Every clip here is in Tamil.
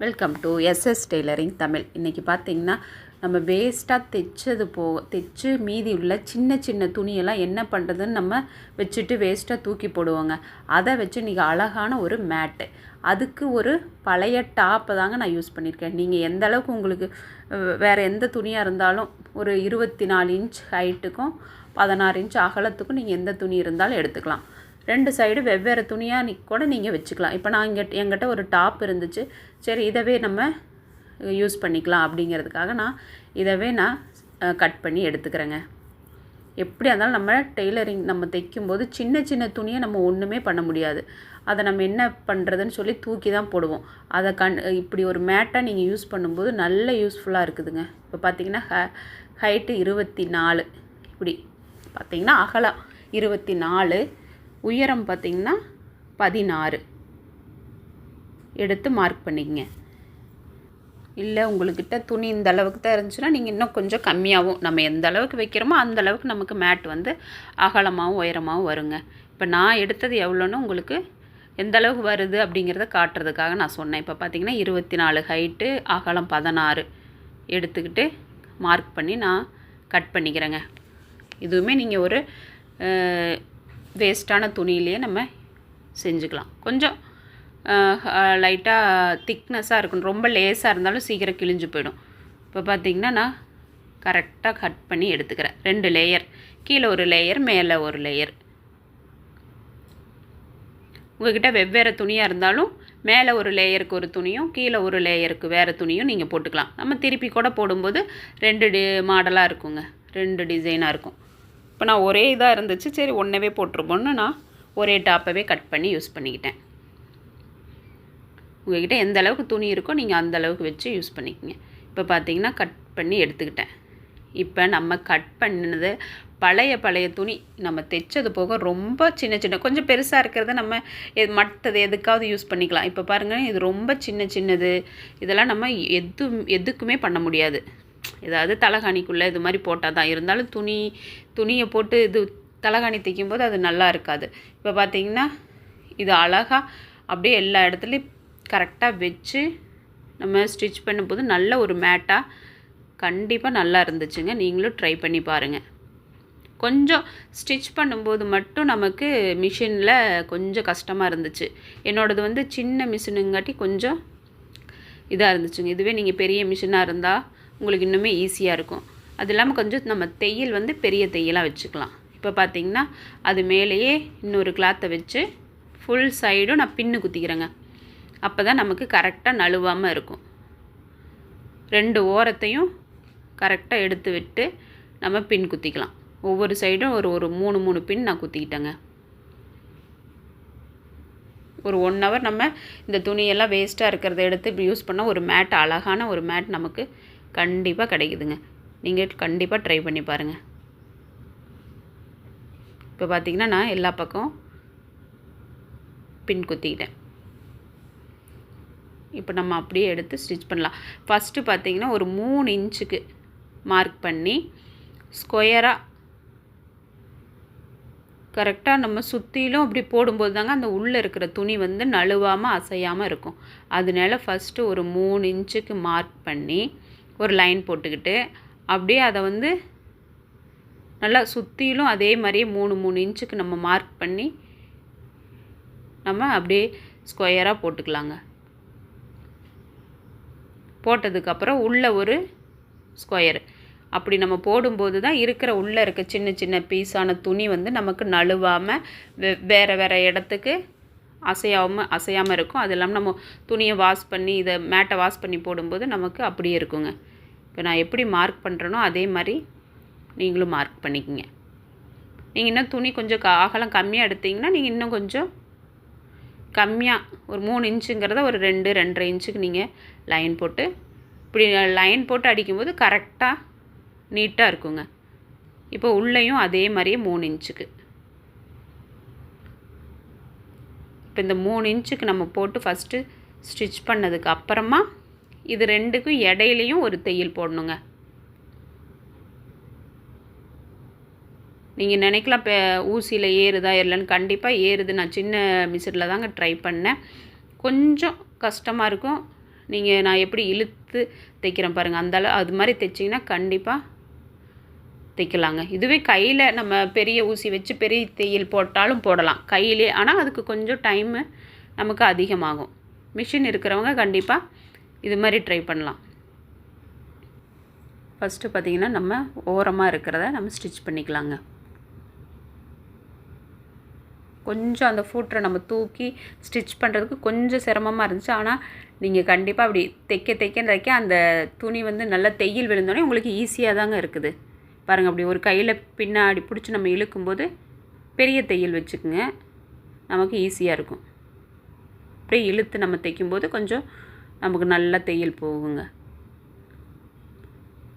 Welcome to S S tailoring Tamil இன்றைக்கி பார்த்திங்கன்னா நம்ம வேஸ்ட்டாக தைச்சது போ தைச்சு மீதி உள்ள சின்ன சின்ன துணியெல்லாம் என்ன பண்ணுறதுன்னு நம்ம வச்சுட்டு வேஸ்ட்டாக தூக்கி போடுவோங்க. அதை வச்சு இன்றைக்கி அழகான ஒரு மேட்டு. அதுக்கு ஒரு பழைய டாப்பை தாங்க நான் யூஸ் பண்ணியிருக்கேன். நீங்கள் எந்த அளவுக்கு உங்களுக்கு வேறு எந்த துணியாக இருந்தாலும் ஒரு இருபத்தி நாலு இன்ச் ஹைட்டுக்கும் பதினாறு இன்ச் அகலத்துக்கும் நீங்கள் எந்த துணி இருந்தாலும் எடுத்துக்கலாம். ரெண்டு சைடு வெவ்வேறு துணியாக நீ கூட நீங்கள் வச்சுக்கலாம். இப்போ நான் இங்கே என்கிட்ட ஒரு டாப் இருந்துச்சு. சரி இதவே நம்ம யூஸ் பண்ணிக்கலாம் அப்படிங்கிறதுக்காக நான் இதவே நான் கட் பண்ணி எடுத்துக்கிறேங்க. எப்படியா இருந்தாலும் நம்ம டெய்லரிங் நம்ம தைக்கும்போது சின்ன சின்ன துணியை நம்ம ஒன்றுமே பண்ண முடியாது. அதை நம்ம என்ன பண்ணுறதுன்னு சொல்லி தூக்கி தான் போடுவோம். அதை கண் இப்படி ஒரு மேட்டை நீங்கள் யூஸ் பண்ணும்போது நல்ல யூஸ்ஃபுல்லாக இருக்குதுங்க. இப்போ பார்த்தீங்கன்னா ஹ ஹைட்டு இருபத்தி நாலு. இப்படி பார்த்தீங்கன்னா அகலம் இருபத்தி நாலு. உயரம் பார்த்தீங்கன்னா பதினாறு. எடுத்து மார்க் பண்ணிக்கங்க. இல்லை உங்கள்கிட்ட துணி இந்த அளவுக்கு தான் இருந்துச்சுன்னா நீங்கள் இன்னும் கொஞ்சம் கம்மியாகவும் நம்ம எந்த அளவுக்கு வைக்கிறோமோ அந்த அளவுக்கு நமக்கு மேட் வந்து அகலமாகவும் உயரமாகவும் வருங்க. இப்போ நான் எடுத்தது எவ்வளோன்னு உங்களுக்கு எந்த அளவுக்கு வருது அப்படிங்கிறத காட்டுறதுக்காக நான் சொன்னேன். இப்போ பார்த்திங்கன்னா இருபத்தி நாலு ஹைட்டு அகலம் பதினாறு. எடுத்துக்கிட்டு மார்க் பண்ணி நான் கட் பண்ணிக்கிறேங்க. இதுவுமே நீங்கள் ஒரு வேஸ்ட்டான துணியிலேயே நம்ம செஞ்சுக்கலாம். கொஞ்சம் லைட்டாக திக்னஸாக இருக்கணும். ரொம்ப லேஸாக இருந்தாலும் சீக்கிரம் கிழிஞ்சு போயிடும். இப்போ பார்த்தீங்கன்னா நான் கரெக்டாக கட் பண்ணி எடுத்துக்கிறேன். ரெண்டு லேயர் கீழே ஒரு லேயர் மேலே ஒரு லேயர் உங்கள்கிட்ட வெவ்வேறு துணியாக இருந்தாலும் மேலே ஒரு லேயருக்கு ஒரு துணியும் கீழே ஒரு லேயருக்கு வேறு துணியும் நீங்கள் போட்டுக்கலாம். நம்ம திருப்பி கூட போடும்போது ரெண்டு டி மாடலாக இருக்குங்க. ரெண்டு டிசைனாக இருக்கும். இப்போ நான் ஒரே இதாக இருந்துச்சு சரி ஒன்றவே போட்டுருப்போன்னு நான் ஒரே டாப்பவே கட் பண்ணி யூஸ் பண்ணிக்கிட்டேன். உங்ககிட்ட எந்த அளவுக்கு துணி இருக்கோ நீங்கள் அந்த அளவுக்கு வச்சு யூஸ் பண்ணிக்கோங்க. இப்போ பார்த்தீங்கன்னா கட் பண்ணி எடுத்துக்கிட்டேன். இப்போ நம்ம கட் பண்ணினது பழைய பழைய துணி நம்ம தைச்சது போக ரொம்ப சின்ன சின்ன கொஞ்சம் பெருசாக இருக்கிறத நம்ம மற்றது எதுக்காவது யூஸ் பண்ணிக்கலாம். இப்போ பாருங்கள் இது ரொம்ப சின்ன சின்னது. இதெல்லாம் நம்ம எது எதுக்குமே பண்ண முடியாது. ஏதாவது தலைகாணிக்குள்ளே இது மாதிரி போட்டால் தான் இருந்தாலும் துணி துணியை போட்டு இது தலைகாணி தைக்கும்போது அது நல்லா இருக்காது. இப்போ பார்த்தீங்கன்னா இது அழகாக அப்படியே எல்லா இடத்துலையும் கரெக்டாக வச்சு நம்ம ஸ்டிச் பண்ணும்போது நல்ல ஒரு மேட்டாக கண்டிப்பாக நல்லா இருந்துச்சுங்க. நீங்களும் ட்ரை பண்ணி பாருங்கள் கொஞ்சம் ஸ்டிச் பண்ணும்போது மட்டும் நமக்கு மிஷினில் கொஞ்சம் கஷ்டமாக இருந்துச்சு. என்னோடது வந்து சின்ன மிஷினுங்காட்டி கொஞ்சம் இதாக இருந்துச்சுங்க. இதுவே நீங்கள் பெரிய மிஷினாக இருந்தால் உங்களுக்கு இன்னுமே ஈஸியாக இருக்கும். அது இல்லாமல் கொஞ்சம் நம்ம தையல் வந்து பெரிய தையலாக வச்சுக்கலாம். இப்போ பார்த்தீங்கன்னா அது மேலேயே இன்னொரு கிளாத்தை வச்சு ஃபுல் சைடும் நான் பின்னு குத்திக்கிறேங்க. அப்போ தான் நமக்கு கரெக்டாக நழுவாமல் இருக்கும். ரெண்டு ஓரத்தையும் கரெக்டாக எடுத்து விட்டு நம்ம பின் குத்திக்கலாம். ஒவ்வொரு சைடும் ஒரு ஒரு மூணு மூணு பின் நான் குத்திக்கிட்டேங்க. ஒரு ஒன் ஹவர் நம்ம இந்த துணியெல்லாம் வேஸ்ட்டாக இருக்கிறத எடுத்து இப்படி யூஸ் பண்ணால் ஒரு மேட் அழகான ஒரு மேட் நமக்கு கண்டிப்பாக கிடைக்குதுங்க. நீங்கள் கண்டிப்பாக ட்ரை பண்ணி பாருங்கள் இப்போ பார்த்திங்கன்னா நான் எல்லா பக்கம் பின் குத்திக்கிட்டேன் இப்போ நம்ம அப்படியே எடுத்து ஸ்டிச் பண்ணலாம். ஃபஸ்ட்டு பார்த்தீங்கன்னா ஒரு மூணு இன்ச்சுக்கு மார்க் பண்ணி ஸ்கொயராக கரெக்டாக நம்ம சுற்றிலும் அப்படி போடும்போது தாங்க அந்த உள்ளே இருக்கிற துணி வந்து நழுவாமல் அசையாமல் இருக்கும். அதனால ஃபஸ்ட்டு ஒரு மூணு இன்ச்சுக்கு மார்க் பண்ணி ஒரு லைன் போட்டுக்கிட்டு அப்படியே அதை வந்து நல்லா சுற்றிலும் அதே மாதிரியே மூணு மூணு இன்ச்சுக்கு நம்ம மார்க் பண்ணி நம்ம அப்படியே ஸ்கொயராக போட்டுக்கலாங்க. போட்டதுக்கப்புறம் உள்ள ஒரு ஸ்கொயர் அப்படி நம்ம போடும்போது தான் இருக்கிற உள்ளே இருக்க சின்ன சின்ன பீஸான துணி வந்து நமக்கு நழுவாமல் வே வேறு வேறு இடத்துக்கு அசையாமல் அசையாமல் இருக்கும். அது இல்லாமல் நம்ம துணியை வாஷ் பண்ணி இதை மேட்டை வாஷ் பண்ணி போடும்போது நமக்கு அப்படியே இருக்குங்க. இப்போ நான் எப்படி மார்க் பண்ணுறேனோ அதே மாதிரி நீங்களும் மார்க் பண்ணிக்கிங்க. நீங்கள் இன்னும் துணி கொஞ்சம் க அகலம் கம்மியாக எடுத்தீங்கன்னா நீங்கள் இன்னும் கொஞ்சம் கம்மியாக ஒரு மூணு இன்ச்சுங்கிறத ஒரு ரெண்டு ரெண்டரை இன்ச்சுக்கு நீங்கள் லைன் போட்டு இப்படி லைன் போட்டு அடிக்கும்போது கரெக்டாக நீட்டாக இருக்குங்க. இப்போ உள்ளேயும் அதே மாதிரியே மூணு இன்ச்சுக்கு. இப்போ இந்த மூணு இன்ச்சுக்கு நம்ம போட்டு ஃபஸ்ட்டு ஸ்டிச் பண்ணதுக்கு அப்புறமா இது ரெண்டுக்கும் இடையிலையும் ஒரு தையல் போடணுங்க. நீங்கள் நினைக்கலாம் இப்போ ஊசியில் ஏறுதா ஏறலன்னு கண்டிப்பாக ஏறுது. நான் சின்ன மிஷினில் தாங்க ட்ரை பண்ணேன். கொஞ்சம் கஷ்டமாக இருக்கும். நீங்கள் நான் எப்படி இழுத்து தைக்கிறேன் பாருங்கள் அந்த அளவு அது மாதிரி தைச்சிங்கன்னா கண்டிப்பாக தைக்கலாங்க இதுவே கையில் நம்ம பெரிய ஊசி வச்சு பெரிய தையல் போட்டாலும் போடலாம். கையிலே ஆனால் அதுக்கு கொஞ்சம் டைமு நமக்கு அதிகமாகும். மிஷின் இருக்கிறவங்க கண்டிப்பாக இது மாதிரி ட்ரை பண்ணலாம். ஃபஸ்ட்டு பார்த்திங்கன்னா நம்ம ஓரமாக இருக்கிறத நம்ம ஸ்டிச் பண்ணிக்கலாங்க. கொஞ்சம் அந்த ஃபூட்டரை நம்ம தூக்கி ஸ்டிச் பண்ணுறதுக்கு கொஞ்சம் சிரமமாக இருந்துச்சு. ஆனால் நீங்கள் கண்டிப்பாக அப்படி தைக்க தைக்க தைக்க அந்த துணி வந்து நல்லா தையல் விழுந்தோடனே உங்களுக்கு ஈஸியாக தாங்க இருக்குது. பாருங்கள் அப்படி ஒரு கையில் பின்னாடி பிடிச்சி நம்ம இழுக்கும்போது பெரிய தையல் வச்சுக்குங்க. நமக்கு ஈஸியாக இருக்கும். அப்படியே இழுத்து நம்ம தைக்கும்போது கொஞ்சம் நமக்கு நல்லா தையல் போகுங்க.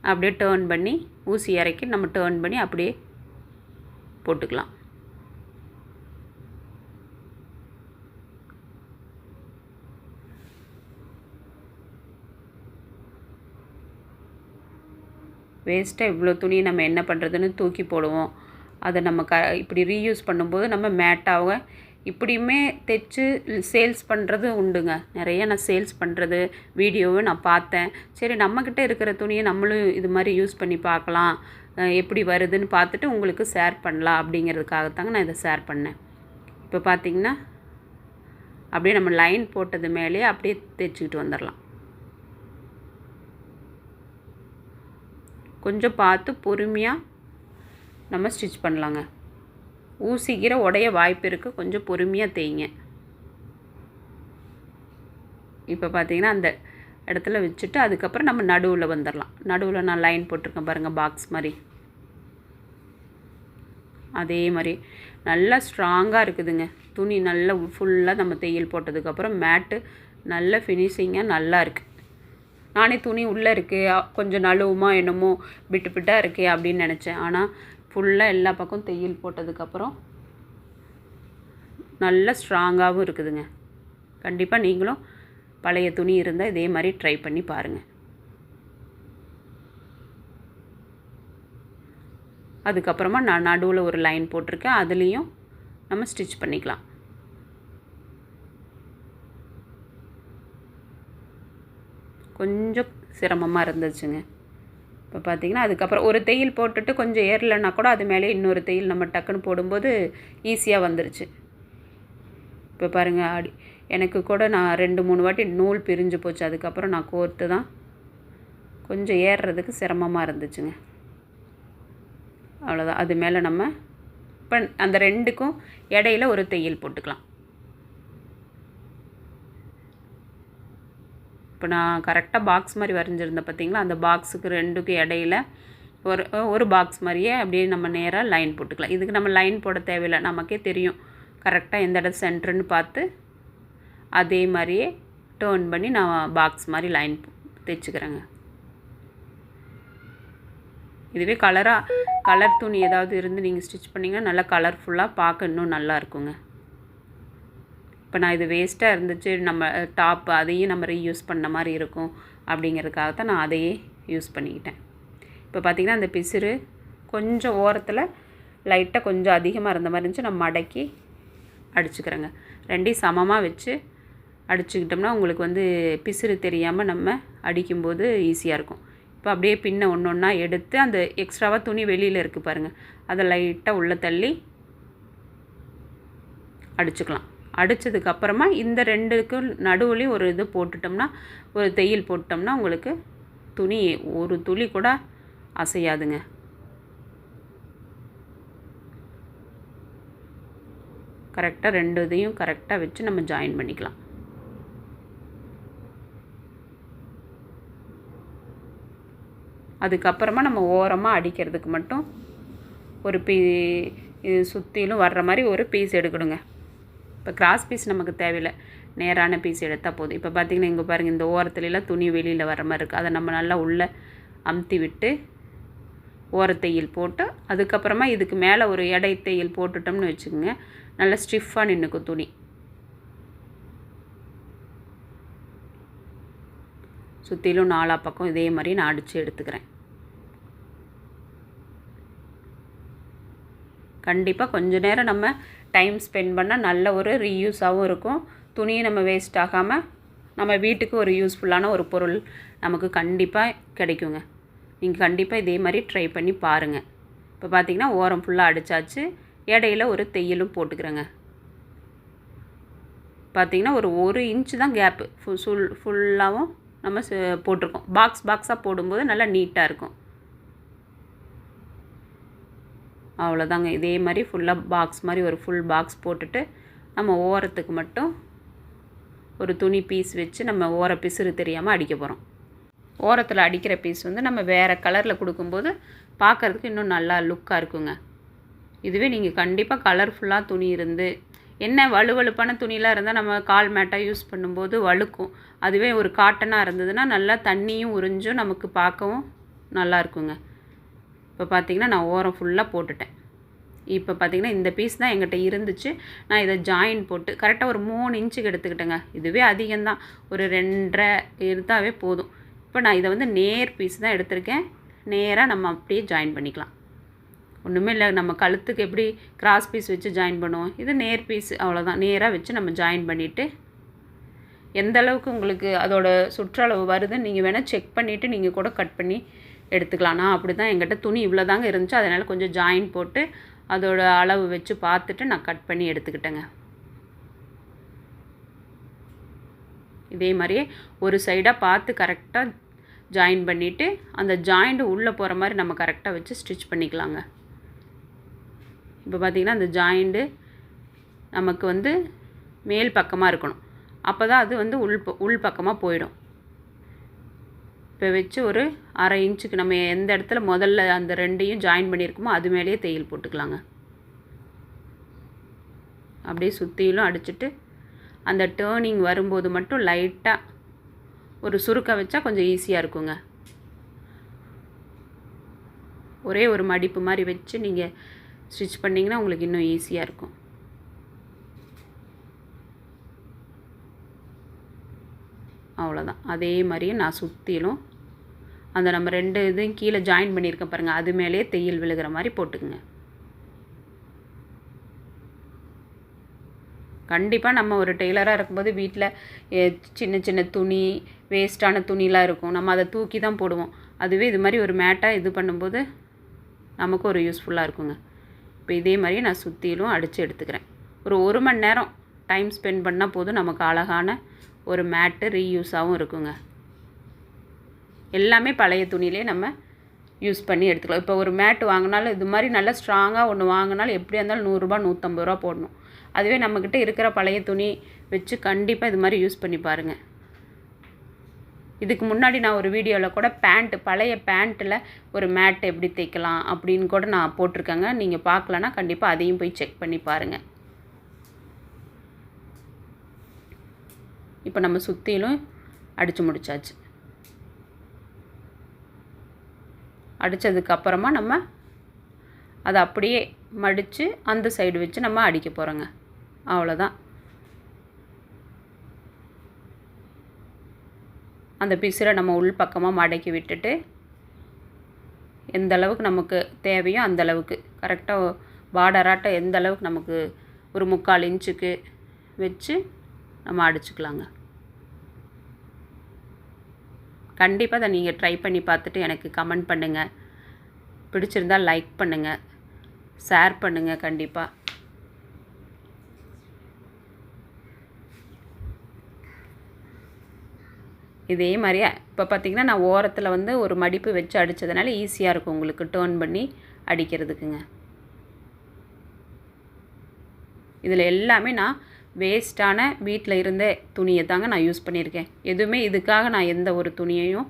அப்படியே டேர்ன் பண்ணி ஊசி இறக்கி நம்ம டேர்ன் பண்ணி அப்படியே போட்டுக்கலாம். வேஸ்ட்டாக இவ்வளோ துணி நம்ம என்ன பண்ணுறதுன்னு தூக்கி போடுவோம். அதை நம்ம க இப்படி ரீயூஸ் பண்ணும்போது நம்ம மேட்டாக இப்படியுமே தைச்சு சேல்ஸ் பண்ணுறது உண்டுங்க. நிறைய நான் சேல்ஸ் பண்ணுறது வீடியோவை நான் பார்த்தேன். சரி நம்மக்கிட்ட இருக்கிற துணியை நம்மளும் இது மாதிரி யூஸ் பண்ணி பார்க்கலாம். எப்படி வருதுன்னு பார்த்துட்டு உங்களுக்கு ஷேர் பண்ணலாம் அப்படிங்கிறதுக்காகத்தாங்க நான் இதை ஷேர் பண்ணேன். இப்போ பார்த்திங்கன்னா அப்படியே நம்ம லைன் போட்டது மேலேயே அப்படியே தைச்சிக்கிட்டு வந்துடலாம். கொஞ்சம் பார்த்து பொறுமையாக நம்ம ஸ்டிச் பண்ணலாங்க. ஊசிக்கிற உடைய வாய்ப்பு இருக்குது கொஞ்சம் பொறுமையாக தேய்ங்க. இப்போ பார்த்தீங்கன்னா அந்த இடத்துல வச்சுட்டு அதுக்கப்புறம் நம்ம நடுவில் வந்துடலாம் நடுவில் நான் லைன் போட்டிருக்கேன் பாருங்கள் பாக்ஸ் மாதிரி. அதே மாதிரி நல்லா ஸ்ட்ராங்காக இருக்குதுங்க. துணி நல்லா ஃபுல்லாக நம்ம தையல் போட்டதுக்கப்புறம் மேட்டு நல்ல ஃபினிஷிங்காக நல்லா இருக்குது நானே துணி உள்ளே இருக்குது கொஞ்சம் நழுவுமா என்னமோ பிட்டு பிட்டாக இருக்கே அப்படின்னு நினச்சேன். ஆனால் ஃபுல்லாக எல்லா பக்கம் தையல் போட்டதுக்கப்புறம் நல்லா ஸ்ட்ராங்காகவும் இருக்குதுங்க. கண்டிப்பாக நீங்களும் பழைய துணி இருந்தால் இதே மாதிரி ட்ரை பண்ணி பாருங்கள் அதுக்கப்புறமா நான் நடுவில் ஒரு லைன் போட்டிருக்கேன். அதுலேயும் நம்ம ஸ்டிச் பண்ணிக்கலாம். கொஞ்சம் சிரமமாக இருந்துச்சுங்க. இப்போ பார்த்தீங்கன்னா அதுக்கப்புறம் ஒரு தையல் போட்டுட்டு கொஞ்சம் ஏறலைன்னா கூட அது மேலே இன்னொரு தையல் நம்ம டக்குன்னு போடும்போது ஈஸியாக வந்துருச்சு. இப்போ பாருங்கள் அடி எனக்கு கூட நான் ரெண்டு மூணு வாட்டி நூல் பிரிஞ்சு போச்சு. அதுக்கப்புறம் நான் கோர்த்து தான் கொஞ்சம் ஏறுறதுக்கு சிரமமாக இருந்துச்சுங்க. அவ்வளோதான் அது மேலே நம்ம இப்போ அந்த ரெண்டுக்கும் இடையில ஒரு தையல் போட்டுக்கலாம். இப்போ நான் கரெக்டாக பாக்ஸ் மாதிரி வரைஞ்சிருந்தேன் பார்த்தீங்களா? அந்த பாக்ஸுக்கு ரெண்டுக்கும் இடையில ஒரு ஒரு பாக்ஸ் மாதிரியே அப்படியே நம்ம நேராக லைன் போட்டுக்கலாம். இதுக்கு நம்ம லைன் போட தேவையில்லை நமக்கே தெரியும். கரெக்டாக எந்த இடம் சென்டர்னு பார்த்து அதே மாதிரியே டேர்ன் பண்ணி நான் பாக்ஸ் மாதிரி லைன் தைச்சுக்கிறேங்க இதுவே கலராக கலர் துணி ஏதாவது இருந்து நீங்கள் ஸ்டிச் பண்ணிங்கன்னா நல்லா கலர்ஃபுல்லாக பார்க்க இன்னும் நல்லா இருக்குங்க. இப்போ நான் இது வேஸ்ட்டாக இருந்துச்சு நம்ம டாப் அதையும் நம்ம ரீயூஸ் பண்ண மாதிரி இருக்கும் அப்படிங்கிறதுக்காக தான் நான் அதையே யூஸ் பண்ணிக்கிட்டேன். இப்போ பார்த்திங்கன்னா அந்த பிசிறு கொஞ்சம் ஓரத்தில் லைட்டாக கொஞ்சம் அதிகமாக இருந்த மாதிரி இருந்துச்சு நம்ம மடக்கி அடிச்சுக்கிறேங்க. ரெண்டையும் சமமாக வச்சு அடிச்சுக்கிட்டோம்னா உங்களுக்கு வந்து பிசிறு தெரியாமல் நம்ம அடிக்கும்போது ஈஸியாக இருக்கும். இப்போ அப்படியே பின்ன ஒன்று ஒன்றா எடுத்து அந்த எக்ஸ்ட்ராவாக துணி வெளியில் இருக்குது பாருங்கள் அதை லைட்டாக உள்ளே தள்ளி அடிச்சுக்கலாம். அடித்ததுக்கப்புறமா இந்த ரெண்டுக்கும் நடுவுலையும் ஒரு இது போட்டுட்டோம்னா ஒரு தையல் போட்டோம்னா உங்களுக்கு துணி ஒரு துளி கூட அசையாதுங்க. கரெக்டாக ரெண்டு இதையும் கரெக்டாக வச்சு நம்ம ஜாயின் பண்ணிக்கலாம். அதுக்கப்புறமா நம்ம ஓரமாக அடிக்கிறதுக்கு மட்டும் ஒரு பீ இது சுற்றிலும் வர்ற மாதிரி ஒரு பீஸ் எடுக்கணுங்க. இப்போ கிராஸ் பீஸ் நமக்கு தேவையில்லை. நேரான பீஸ் எடுத்தால் போதும். இப்போ பார்த்திங்கன்னா இங்கே பாருங்கள் இந்த ஓரத்துலலாம் துணி வெளியில் வர மாதிரி இருக்குது அதை நம்ம நல்லா உள்ளே அமுத்தி விட்டு ஓரத்தையில் போட்டு அதுக்கப்புறமா இதுக்கு மேலே ஒரு எடை தையல் போட்டுட்டோம்னு வச்சுக்கோங்க. நல்லா ஸ்டிஃபாக நின்றுக்கும் துணி. சுற்றிலும் நாலா பக்கம் இதே மாதிரி நான் அடித்து எடுத்துக்கிறேன். கண்டிப்பாக கொஞ்ச நேரம் நம்ம டைம் ஸ்பெண்ட் பண்ணால் நல்ல ஒரு ரீயூஸாகவும் இருக்கும். துணியை நம்ம வேஸ்ட் ஆகாமல் நம்ம வீட்டுக்கு ஒரு யூஸ்ஃபுல்லான ஒரு பொருள் நமக்கு கண்டிப்பாக கிடைக்குங்க. நீங்கள் கண்டிப்பாக இதே மாதிரி ட்ரை பண்ணி பாருங்கள் இப்போ பார்த்தீங்கன்னா ஓரம் ஃபுல்லாக அடித்தாச்சு இடையில ஒரு தையலும் போட்டுக்கிறேங்க. பார்த்திங்கன்னா ஒரு ஒரு இன்ச்சு தான் கேப்பு ஃபுல் ஃபுல் ஃபுல்லாகவும் நம்ம ச- போட்டிருக்கோம். பாக்ஸ் பாக்ஸாக போடும்போது நல்லா நீட்டாக இருக்கும். அவ்வளோதாங்க. இதே மாதிரி ஃபுல்லாக பாக்ஸ் மாதிரி ஒரு ஃபுல் பாக்ஸ் போட்டுட்டு நம்ம ஓரத்துக்கு மட்டும் ஒரு துணி பீஸ் வச்சு நம்ம ஓர பிசுறு தெரியாமல் அடிக்க போகிறோம் ஓரத்தில் அடிக்கிற பீஸ் வந்து நம்ம வேறு கலரில் கொடுக்கும்போது பார்க்கறதுக்கு இன்னும் நல்லா லுக்காக இருக்குங்க. இதுவே நீங்கள் கண்டிப்பாக கலர்ஃபுல்லாக துணி இருந்து என்ன வலுவழுப்பான துணியெலாம் இருந்தால் நம்ம கால் மேட்டாக யூஸ் பண்ணும்போது வழுக்கும். அதுவே ஒரு காட்டனாக இருந்ததுன்னா நல்லா தண்ணியும் உறிஞ்சும் நமக்கு பார்க்கவும் நல்லா இருக்குங்க. இப்போ பார்த்தீங்கன்னா நான் ஓரம் ஃபுல்லாக போட்டுட்டேன். இப்போ பார்த்தீங்கன்னா இந்த பீஸ் தான் எங்கிட்ட இருந்துச்சு. நான் இதை ஜாயின் போட்டு கரெக்டாக ஒரு மூணு இன்ச்சுக்கு எடுத்துக்கிட்டேங்க. இதுவே அதிகம்தான். ஒரு ரெண்டரை இருந்தாவே போதும். இப்போ நான் இதை வந்து நேர் பீஸ் தான் எடுத்திருக்கேன். நேராக நம்ம அப்படியே ஜாயின் பண்ணிக்கலாம். ஒன்றுமே இல்லை. நம்ம கழுத்துக்கு எப்படி கிராஸ் பீஸ் வச்சு ஜாயின் பண்ணுவோம். இது நேர் பீஸ் அவ்வளோதான் நேராக வச்சு நம்ம ஜாயின் பண்ணிவிட்டு எந்த அளவுக்கு உங்களுக்கு அதோட சுற்றளவு வருதுன்னு நீங்கள் வேணால் செக் பண்ணிவிட்டு நீங்கள் கூட கட் பண்ணி எடுத்துக்கலாம். நான் அப்படி தான் எங்கிட்ட துணி இவ்வளோ தாங்க இருந்துச்சு. அதனால் கொஞ்சம் ஜாயின் போட்டு அதோட அளவு வச்சு பார்த்துட்டு நான் கட் பண்ணி எடுத்துக்கிட்டேங்க. இதே மாதிரியே ஒரு சைடாக பார்த்து கரெக்டாக ஜாயின் பண்ணிவிட்டு அந்த ஜாயிண்ட் உள்ளே போகிற மாதிரி நம்ம கரெக்டாக வச்சு ஸ்டிச் பண்ணிக்கலாங்க. இப்போ பார்த்திங்கன்னா அந்த ஜாயிண்ட்டு நமக்கு வந்து மேல் பக்கமாக இருக்கணும். அப்போ தான் அது வந்து உள் உள் பக்கமாக போயிடும். இப்போ வச்சு ஒரு அரை இன்ச்சுக்கு நம்ம எந்த இடத்துல முதல்ல அந்த ரெண்டையும் ஜாயின் பண்ணியிருக்கோமோ அது மேலேயே தையல் போட்டுக்கலாங்க. அப்படியே சுற்றிலும் அடிச்சிட்டு அந்த டேர்னிங் வரும்போது மட்டும் லைட்டாக ஒரு சுருக்க வச்சா கொஞ்சம் ஈஸியாக இருக்குங்க. ஒரே ஒரு மடிப்பு மாதிரி வச்சு நீங்கள் ஸ்டிச் பண்ணிங்கன்னா உங்களுக்கு இன்னும் ஈஸியாக இருக்கும். அவ்வளோதான் அதே மாதிரியே நான் சுற்றிலும் அந்த நம்ம ரெண்டு இதையும் கீழே ஜாயின் பண்ணியிருக்கேன் பாருங்கள் அது மேலேயே தையல் விழுகிற மாதிரி போட்டுக்குங்க. கண்டிப்பாக நம்ம ஒரு டெய்லராக இருக்கும்போது வீட்டில் சின்ன சின்ன துணி வேஸ்ட்டான துணிலாம் இருக்கும். நம்ம அதை தூக்கி தான் போடுவோம். அதுவே இது மாதிரி ஒரு மேட்டாக இது பண்ணும்போது நமக்கு ஒரு யூஸ்ஃபுல்லாக இருக்குங்க. இப்போ இதே மாதிரி நான் சுற்றிலும் அடித்து எடுத்துக்கிறேன். ஒரு ஒரு மணி நேரம் டைம் ஸ்பெண்ட் பண்ணால் போதும் நமக்கு அழகான ஒரு மேட்டு ரீயூஸாகவும் இருக்குங்க. எல்லாமே பழைய துணியிலே நம்ம யூஸ் பண்ணி எடுத்துக்கலாம். இப்போ ஒரு மேட் வாங்கினாலும் இது மாதிரி நல்லா ஸ்ட்ராங்காக ஒன்று வாங்கினாலும் எப்படியா இருந்தாலும் நூறுரூபா நூற்றம்பது ரூபா போடணும். அதுவே நம்மக்கிட்ட இருக்கிற பழைய துணி வச்சு கண்டிப்பாக இது மாதிரி யூஸ் பண்ணி பாருங்கள் இதுக்கு முன்னாடி நான் ஒரு வீடியோவில் கூட பேண்ட்டு பழைய பேண்ட்டில் ஒரு மேட் எப்படி தைக்கலாம் அப்படின்னு கூட நான் போட்டிருக்கேங்க. நீங்கள் பார்க்கலன்னா கண்டிப்பாக அதையும் போய் செக் பண்ணி பாருங்கள் இப்போ நம்ம சுற்றிலும் அடித்து முடிச்சாச்சு. அடித்ததுக்கப்புறமா நம்ம அதை அப்படியே மடித்து அந்த சைடு வச்சு நம்ம அடிக்க போகிறோங்க அவ்வளோதான் அந்த பிசுரை நம்ம உள் பக்கமாக மடக்கி விட்டுட்டு எந்த அளவுக்கு நமக்கு தேவையோ அந்த அளவுக்கு கரெக்டாக பார்டராட்ட எந்த அளவுக்கு நமக்கு ஒரு முக்கால் இன்ச்சுக்கு வச்சு நம்ம அடிச்சுக்கலாங்க. கண்டிப்பாக அதை நீங்கள் ட்ரை பண்ணி பார்த்துட்டு எனக்கு கமெண்ட் பண்ணுங்கள் பிடிச்சிருந்தால் லைக் பண்ணுங்கள் ஷேர் பண்ணுங்கள் கண்டிப்பாக இதே மாதிரியே இப்போ பார்த்திங்கன்னா நான் ஓரத்தில் வந்து ஒரு மடிப்பு வச்சு அடித்ததுனால ஈஸியாக இருக்கும் உங்களுக்கு டேர்ன் பண்ணி அடிக்கிறதுக்குங்க. இதில் எல்லாமே நான் வேஸ்ட்டான வீட்டில் இருந்த துணியை தாங்க நான் யூஸ் பண்ணியிருக்கேன். எதுவுமே இதுக்காக நான் எந்த ஒரு துணியையும்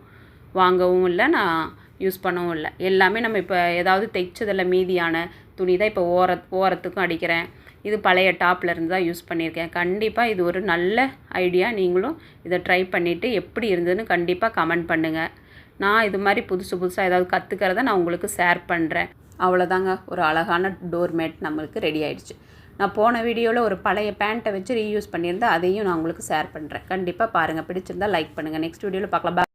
வாங்கவும் இல்லை நான் யூஸ் பண்ணவும் இல்லை. எல்லாமே நம்ம இப்போ ஏதாவது தைச்சதில் மீதியான துணி தான் இப்போ ஓர ஓரத்துக்கும் அடிக்கிறேன். இது பழைய டாப்பில் இருந்து தான் யூஸ் பண்ணியிருக்கேன். கண்டிப்பாக இது ஒரு நல்ல ஐடியா நீங்களும் இதை ட்ரை பண்ணிவிட்டு எப்படி இருந்ததுன்னு கண்டிப்பாக கமெண்ட் பண்ணுங்கள் நான் இது மாதிரி புதுசு புதுசாக ஏதாவது கற்றுக்கிறத நான் உங்களுக்கு ஷேர் பண்ணுறேன் அவ்வளோதாங்க ஒரு அழகான டோர் மேட் நம்மளுக்கு ரெடி ஆயிடுச்சு. நான் போன வீடியோவில் ஒரு பழைய பேண்ட்டை வச்சு ரீயூஸ் பண்ணியிருந்தேன் அதையும் நான் உங்களுக்கு ஷேர் பண்ணுறேன் கண்டிப்பாக பாருங்கள் பிடிச்சிருந்தா லைக் பண்ணுங்கள் நெக்ஸ்ட் வீடியோவில் பார்க்கலாம்.